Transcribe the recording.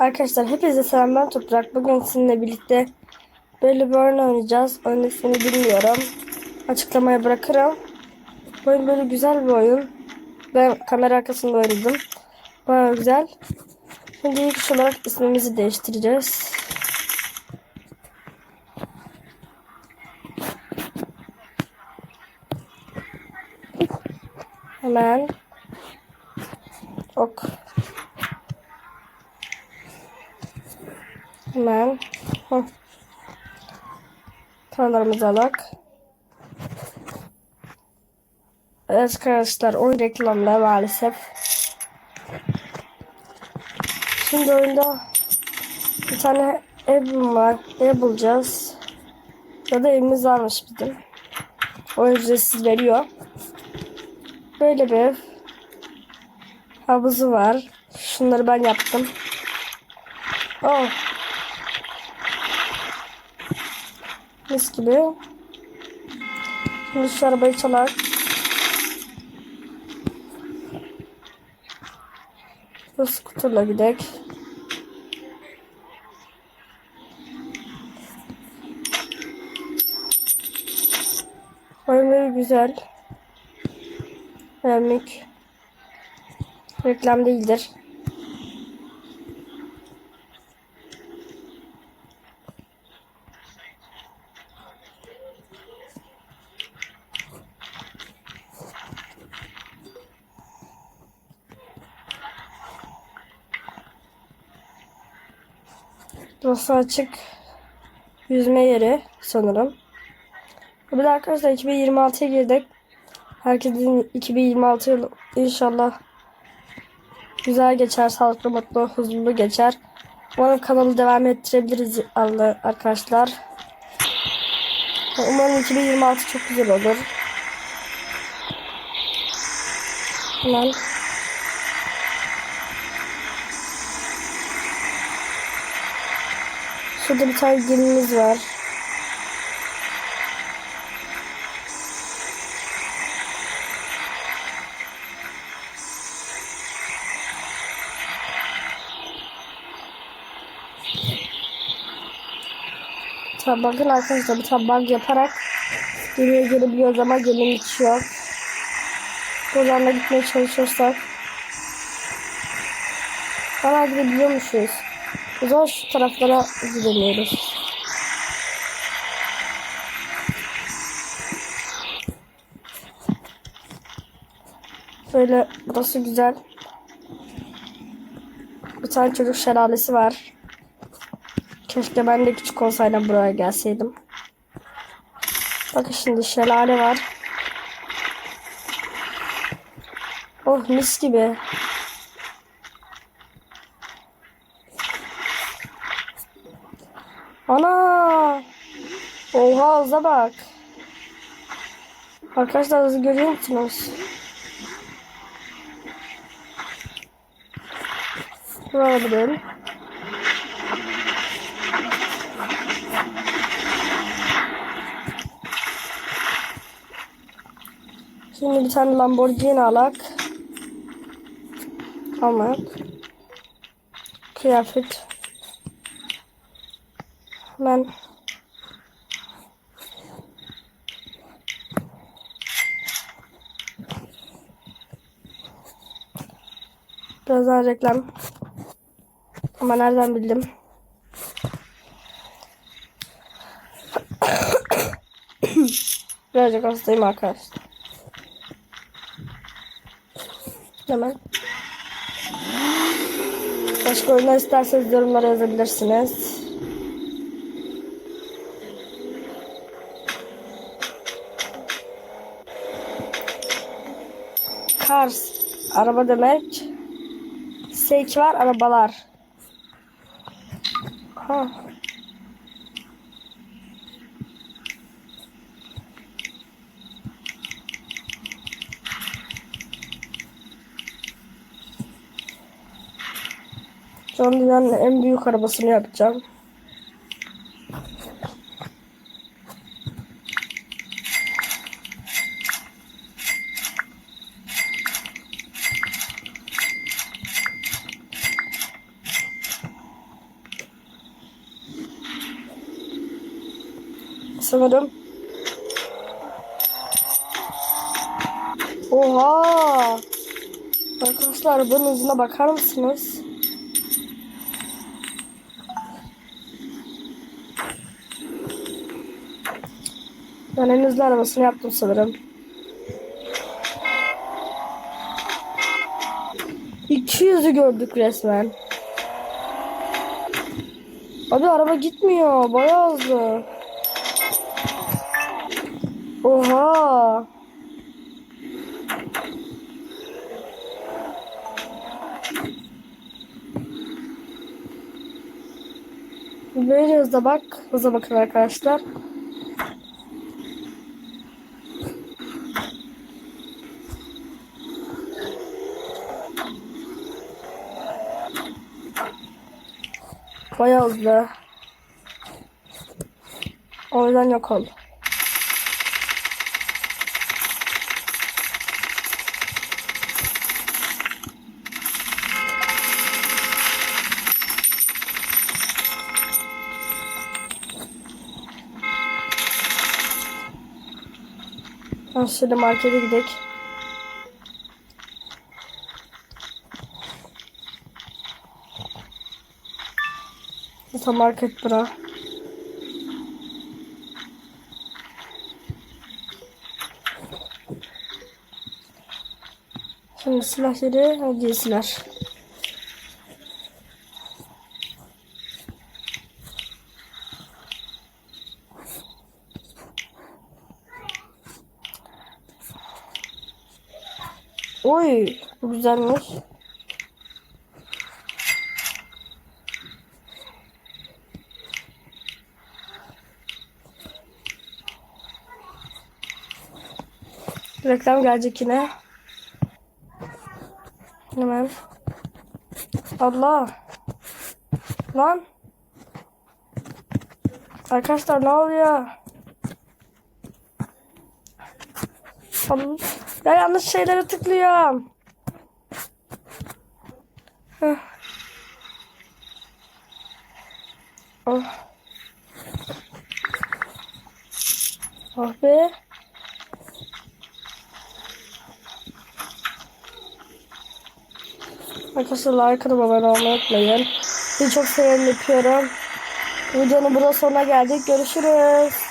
Arkadaşlar hepinize selam ben Toprak. Bugün sizinle birlikte böyle bir oyun oynayacağız. Oyunun ismini bilmiyorum. Açıklamaya bırakırım. Oyun böyle güzel bir oyun. Ben kamera arkasında oynadım. Baya güzel. Şimdi ilk iş olarak ismimizi değiştireceğiz. Hemen. Ok. Hemen. Hı. Paralarımızı alak. Evet arkadaşlar oyun reklamda maalesef. Şimdi oyunda bir tane ev var. Ev bulacağız. Ya da evimiz varmış bizim. Oyun ücretsiz veriyor. Böyle bir ev. Havuzu var. Şunları ben yaptım. Oh. Mis gibi. Şimdi şu arabayı çalar. Bu skuterla gidek. Oyunları güzel. Vermek. Reklam değildir. Burası açık yüzme yeri sanırım. Bir arkadaşlar 2026'ya girdik. Herkesin 2026 yılı inşallah güzel geçer, sağlıklı, mutlu, huzurlu geçer. Umarım kanalı devam ettirebiliriz arkadaşlar. Umarım 2026 çok güzel olur. Hemen Şurada bir tane gemimiz var. Tabi bakın arkadaşlar bir tane bug yaparak gemiye gelebiliyoruz ama geminin içi yok. Buradan da gitmeye çalışırsak Bana gidebiliyormuşuz. O zaman şu taraflara gidemiyoruz. Böyle burası güzel. Bir tane çocuk şelalesi var. Keşke ben de küçük olsaydım buraya gelseydim. Bakın şimdi şelale var. Oh mis gibi. Ana! Oha hıza bak. Arkadaşlar hızı görüyor musunuz? Buraya gidelim. Şimdi bir tane Lamborghini alak. Almak. Kıyafet. Ben Biraz daha reklam. Ama nereden bildim? Birazcık hastayım arkadaşlar. Hemen. Başka oyunlar isterseniz yorumlara yazabilirsiniz. Cars. Araba demek. Sek var arabalar. Ha. Şu an en büyük arabasını yapacağım. Sanırım. Oha! Arkadaşlar arabanın hızına bakar mısınız? Ben en hızlı arabasını yaptım sanırım. 200'ü gördük resmen. Abi araba gitmiyor. Bayağı hızlı. Oha. Böyle hızla bak. Hıza bakın arkadaşlar. Bayağı hızlı. O yüzden yok oldu. Ben şöyle markete gidelim. Tam market bura. Şimdi silah yeri hediyesiler. Oy, bu güzelmiş. Reklam gelecek yine. Hemen. Allah. Lan. Arkadaşlar ne oluyor? Tamam. Ya yanlış şeylere tıklıyorum. Heh. Oh. Oh be. Arkadaşlar atıp abone olmayı unutmayın. Sizi çok seviyorum, öpüyorum. Videonun burada sonuna geldik. Görüşürüz.